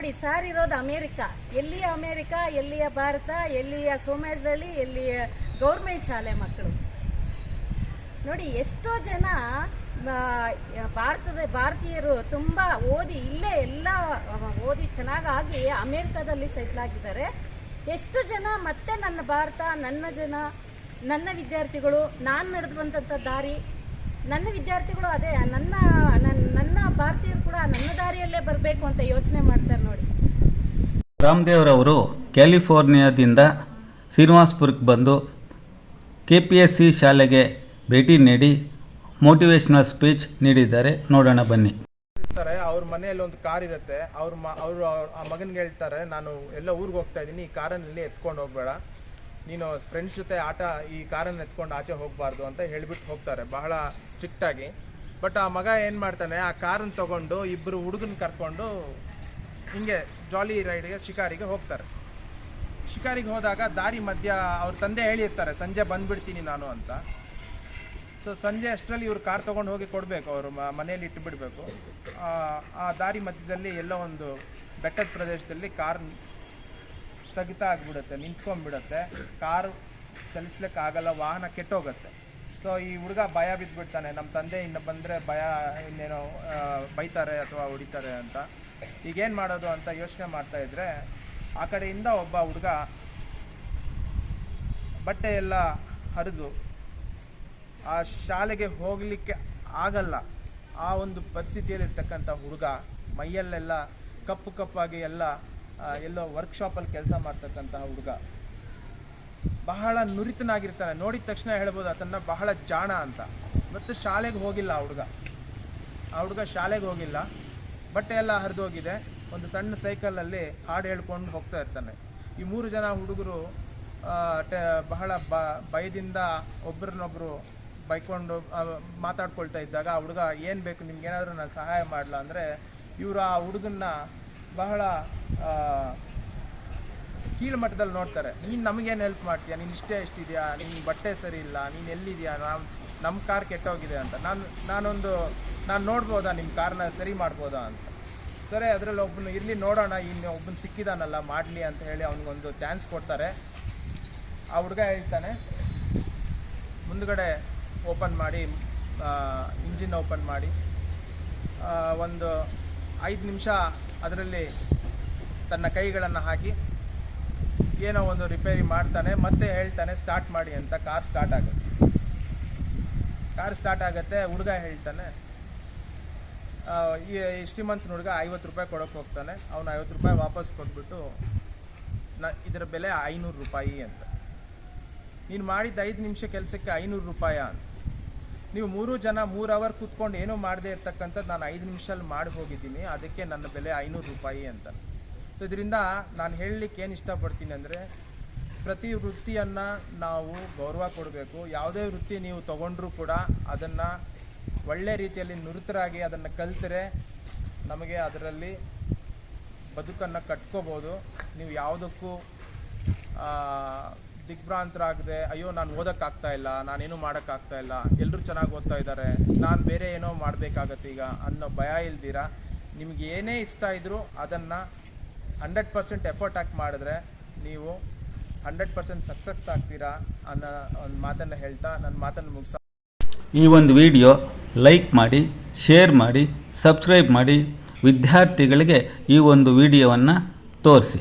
ನೋಡಿ, ಸಾರ್ ಇರೋದು ಅಮೇರಿಕ. ಎಲ್ಲಿಯ ಅಮೇರಿಕ, ಎಲ್ಲಿಯ ಭಾರತ, ಎಲ್ಲಿಯ ಸೋಮೇಶ್ವರಲ್ಲಿ ಎಲ್ಲಿಯ ಗೌರ್ಮೆಂಟ್ ಶಾಲೆ ಮಕ್ಕಳು? ನೋಡಿ, ಎಷ್ಟೋ ಜನ ಭಾರತದ ಭಾರತೀಯರು ತುಂಬ ಓದಿ, ಇಲ್ಲೇ ಎಲ್ಲ ಓದಿ ಚೆನ್ನಾಗಾಗಿ ಅಮೇರಿಕಾದಲ್ಲಿ ಸೆಟ್ಲ್ ಆಗಿದ್ದಾರೆ. ಎಷ್ಟು ಜನ ಮತ್ತೆ ನನ್ನ ಭಾರತ, ನನ್ನ ಜನ, ನನ್ನ ವಿದ್ಯಾರ್ಥಿಗಳು, ನಾನು ನಡೆದು ಬಂದಂಥ ದಾರಿ ನನ್ನ ವಿದ್ಯಾರ್ಥಿಗಳು ಅದೇ ನನ್ನ ನನ್ನ ನನ್ನ ಭಾರತೀಯರು ಕೂಡ ನನ್ನ ದಾರಿಯಲ್ಲೇ ಬರಬೇಕು ಅಂತ ಯೋಚನೆ ಮಾಡ್ತಾರೆ ನೋಡಿ. ರಾಮದೇವ್ರವರು ಕ್ಯಾಲಿಫೋರ್ನಿಯಾದಿಂದ ಶ್ರೀನಿವಾಸ್ಪುರಕ್ಕೆ ಬಂದು ಕೆ ಪಿ ಎಸ್ ಸಿ ಶಾಲೆಗೆ ಭೇಟಿ ನೀಡಿ ಮೋಟಿವೇಶ್ನಲ್ ಸ್ಪೀಚ್ ನೀಡಿದ್ದಾರೆ. ನೋಡೋಣ ಬನ್ನಿ. ಇರ್ತಾರೆ ಅವ್ರ ಮನೆಯಲ್ಲಿ ಒಂದು ಕಾರ್ ಇರುತ್ತೆ ಅವ್ರ ಮ ಅವರು ಆ ಮಗನಿಗೆ ಹೇಳ್ತಾರೆ ನಾನು ಎಲ್ಲ ಊರಿಗೆ ಹೋಗ್ತಾ ಇದ್ದೀನಿ ಈ ಕಾರಲ್ಲಿ ಎತ್ಕೊಂಡು ಹೋಗ್ಬೇಡ. ನೀನು ಫ್ರೆಂಡ್ಸ್ ಜೊತೆ ಆಟ ಈ ಕಾರನ್ನು ಎತ್ಕೊಂಡು ಆಚೆ ಹೋಗಬಾರ್ದು ಅಂತ ಹೇಳಿಬಿಟ್ಟು ಹೋಗ್ತಾರೆ. ಬಹಳ ಸ್ಟ್ರಿಕ್ಟ್ ಆಗಿ. ಬಟ್ ಆ ಮಗ ಏನು ಮಾಡ್ತಾನೆ, ಆ ಕಾರನ್ನು ತೊಗೊಂಡು ಇಬ್ಬರು ಹುಡುಗನ ಕರ್ಕೊಂಡು ಹಿಂಗೆ ಜಾಲಿ ರೈಡ್ಗೆ ಶಿಕಾರಿಗೆ ಹೋಗ್ತಾರೆ. ಶಿಕಾರಿಗೆ ಹೋದಾಗ ದಾರಿ ಮಧ್ಯ ಅವ್ರ ತಂದೆ ಹೇಳಿರ್ತಾರೆ, ಸಂಜೆ ಬಂದುಬಿಡ್ತೀನಿ ನಾನು ಅಂತ. ಸೊ ಸಂಜೆ ಅಷ್ಟರಲ್ಲಿ ಇವರು ಕಾರ್ ತೊಗೊಂಡು ಹೋಗಿ ಕೊಡಬೇಕು, ಅವರು ಮನೆಯಲ್ಲಿ ಇಟ್ಟು ಬಿಡಬೇಕು ಆ ದಾರಿ ಮಧ್ಯದಲ್ಲಿ ಎಲ್ಲೋ ಒಂದು ಬೆಟ್ಟದ ಪ್ರದೇಶದಲ್ಲಿ ಕಾರ್ ಸ್ಥಗಿತ ಆಗಿಬಿಡುತ್ತೆ, ನಿಂತ್ಕೊಂಡ್ಬಿಡುತ್ತೆ. ಕಾರ್ ಚಲಿಸ್ಲಿಕ್ಕೆ ಆಗಲ್ಲ ವಾಹನ ಕೆಟ್ಟೋಗುತ್ತೆ. ಸೊ ಈ ಹುಡುಗ ಭಯ ಬಿದ್ದುಬಿಡ್ತಾನೆ ನಮ್ಮ ತಂದೆ ಇನ್ನು ಬಂದರೆ ಭಯ, ಇನ್ನೇನೋ ಬೈತಾರೆ ಅಥವಾ ಹೊಡಿತಾರೆ ಅಂತ. ಈಗೇನು ಮಾಡೋದು ಅಂತ ಯೋಚನೆ ಮಾಡ್ತಾ ಇದ್ರೆ, ಆ ಕಡೆಯಿಂದ ಒಬ್ಬ ಹುಡುಗ ಬಟ್ಟೆ ಎಲ್ಲ ಹರಿದು ಆ ಶಾಲೆಗೆ ಹೋಗಲಿಕ್ಕೆ ಆಗಲ್ಲ. ಆ ಒಂದು ಪರಿಸ್ಥಿತಿಯಲ್ಲಿರ್ತಕ್ಕಂಥ ಹುಡುಗ ಮೈಯಲ್ಲೆಲ್ಲ ಕಪ್ಪು ಕಪ್ಪಾಗಿ ಎಲ್ಲ ಎಲ್ಲೋ ವರ್ಕ್ಶಾಪಲ್ಲಿ ಕೆಲಸ ಮಾಡ್ತಕ್ಕಂತಹ ಹುಡುಗ. ಬಹಳ ನುರಿತನಾಗಿರ್ತಾನೆ. ನೋಡಿದ ತಕ್ಷಣ ಹೇಳ್ಬೋದು ಅದನ್ನು ಬಹಳ ಜಾಣ ಅಂತ. ಮತ್ತು ಶಾಲೆಗೆ ಹೋಗಿಲ್ಲ ಆ ಹುಡುಗ. ಆ ಹುಡುಗ ಶಾಲೆಗೆ ಹೋಗಿಲ್ಲ. ಬಟ್ಟೆ ಎಲ್ಲ ಹರಿದೋಗಿದೆ ಒಂದು ಸಣ್ಣ ಸೈಕಲಲ್ಲಿ ಹಾಡು ಹೇಳ್ಕೊಂಡು ಹೋಗ್ತಾ ಇರ್ತಾನೆ. ಈ ಮೂರು ಜನ ಹುಡುಗರು ಬಹಳ ಬ, ಭಯದಿಂದ ಒಬ್ರನ್ನೊಬ್ಬರು ಬೈಕೊಂಡು ಮಾತಾಡ್ಕೊಳ್ತಾ ಇದ್ದಾಗ ಆ ಹುಡುಗ, ಏನು ಬೇಕು? ನಿಮ್ಗೆ ಏನಾದರೂ ನಾನು ಸಹಾಯ ಮಾಡಲ? ಅಂದರೆ, ಇವರು ಆ ಹುಡುಗನ್ನ ಬಹಳ ಆ, ಕೀಳು ಮಟ್ಟದಲ್ಲಿ ನೋಡ್ತಾರೆ. ನೀನು ನಮಗೇನು ಹೆಲ್ಪ್ ಮಾಡ್ತೀಯ? ನೀನು ಇಷ್ಟೇ ಎಷ್ಟಿದೆಯಾ? ನಿನ್ನ ಬಟ್ಟೆ ಸರಿ ಇಲ್ಲ ನೀನು ಎಲ್ಲಿದೆಯಾ? ನಾವು ನಮ್ಮ ಕಾರ್ ಕೆಟ್ಟೋಗಿದೆ ಅಂತ. ನಾನು ನಾನೊಂದು ನಾನು ನೋಡ್ಬೋದಾ ನಿಮ್ಮ ಕಾರ್ನ ಸರಿ ಮಾಡ್ಬೋದಾ ಅಂತ. ಸರಿ ಅದರಲ್ಲಿ ಒಬ್ಬನು ಇರಲಿ ನೋಡೋಣ ಇನ್ನು ಒಬ್ಬನು ಸಿಕ್ಕಿದಾನಲ್ಲ ಮಾಡಲಿ ಅಂತ ಹೇಳಿ ಅವನಿಗೊಂದು ಚಾನ್ಸ್ ಕೊಡ್ತಾರೆ. ಆ ಹುಡುಗ ಹೇಳ್ತಾನೆ ಮುಂದುಗಡೆ ಓಪನ್ ಮಾಡಿ ಇಂಜಿನ್ ಓಪನ್ ಮಾಡಿ ಒಂದು ಐದು ನಿಮಿಷ ಅದರಲ್ಲಿ ತನ್ನ ಕೈಗಳನ್ನು ಹಾಕಿ ಏನೋ ಒಂದು ರಿಪೇರಿ ಮಾಡ್ತಾನೆ, ಮತ್ತೆ ಹೇಳ್ತಾನೆ ಸ್ಟಾರ್ಟ್ ಮಾಡಿ ಅಂತ ಕಾರ್ ಸ್ಟಾರ್ಟ್ ಆಗುತ್ತೆ. ಕಾರ್ ಸ್ಟಾರ್ಟ್ ಆಗುತ್ತೆ, ಹುಡುಗ ಹೇಳ್ತಾನೆ ಈ ಶ್ರೀಮಂತನ ಹುಡುಗ ಐವತ್ತು ರೂಪಾಯಿ ಕೊಡೋಕೆ ಹೋಗ್ತಾನೆ, ಅವನು ಐವತ್ತು ರೂಪಾಯಿ ವಾಪಸ್ ಕೊಟ್ಬಿಟ್ಟು, ನ, ಇದರ ಬೆಲೆ ಐನೂರು ರೂಪಾಯಿ ಅಂತ. ನೀನು ಮಾಡಿದ ಐದು ನಿಮಿಷ ಕೆಲಸಕ್ಕೆ ಐನೂರು ರೂಪಾಯಿ ಅಂತ. ನೀವು ಮೂರು ಜನ ಮೂರು ಅವರ್ ಕೂತ್ಕೊಂಡು ಏನೂ ಮಾಡದೇ ಇರ್ತಕ್ಕಂಥದ್ದು ನಾನು ಐದು ನಿಮಿಷದಲ್ಲಿ ಮಾಡಿ ಹೋಗಿದ್ದೀನಿ. ಅದಕ್ಕೆ ನನ್ನ ಬೆಲೆ ಐನೂರು ರೂಪಾಯಿ ಅಂತ. ಸೊ ಇದರಿಂದ ನಾನು ಹೇಳಲಿಕ್ಕೆ ಏನು ಇಷ್ಟಪಡ್ತೀನಿ ಅಂದರೆ, ಪ್ರತಿ ವೃತ್ತಿಯನ್ನು ನಾವು ಗೌರವ ಕೊಡಬೇಕು. ಯಾವುದೇ ವೃತ್ತಿ ನೀವು ತಗೊಂಡ್ರೂ ಕೂಡ ಅದನ್ನು ಒಳ್ಳೆ ರೀತಿಯಲ್ಲಿ ನುರಿತರಾಗಿ ಅದನ್ನು ಕಲಿತರೆ ನಮಗೆ ಅದರಲ್ಲಿ ಬದುಕನ್ನು ಕಟ್ಕೋಬೋದು. ನೀವು ಯಾವುದಕ್ಕೂ ದಿಗ್ಭ್ರಾಂತರಾಗದೆ. ಅಯ್ಯೋ, ನಾನು ಓದೋಕ್ಕಾಗ್ತಾ ಇಲ್ಲ, ನಾನೇನು ಮಾಡೋಕ್ಕಾಗ್ತಾ ಇಲ್ಲ. ಎಲ್ಲರೂ ಚೆನ್ನಾಗಿ ಓದ್ತಾ ಇದ್ದಾರೆ. ನಾನು ಬೇರೆ ಏನೋ ಮಾಡಬೇಕಾಗತ್ತೆ ಈಗ ಅನ್ನೋ ಭಯ ಇಲ್ದಿರಾ? ನಿಮ್ಗೆ ಏನೇ ಇಷ್ಟ ಇದ್ದರೂ ಅದನ್ನು ಹಂಡ್ರೆಡ್ ಪರ್ಸೆಂಟ್ ಎಫರ್ಟ್ ಹಾಕಿ ಮಾಡಿದ್ರೆ ನೀವು ಹಂಡ್ರೆಡ್ ಪರ್ಸೆಂಟ್ ಸಕ್ಸಸ್ ಆಗ್ತೀರಾ ಅನ್ನೋ ಒಂದು ಮಾತನ್ನು ಹೇಳ್ತಾ ನನ್ನ ಮಾತನ್ನು ಮುಗಿಸ ಈ ಒಂದು ವಿಡಿಯೋ ಲೈಕ್ ಮಾಡಿ, ಶೇರ್ ಮಾಡಿ, ಸಬ್ಸ್ಕ್ರೈಬ್ ಮಾಡಿ ವಿದ್ಯಾರ್ಥಿಗಳಿಗೆ ಈ ಒಂದು ವಿಡಿಯೋವನ್ನು ತೋರಿಸಿ.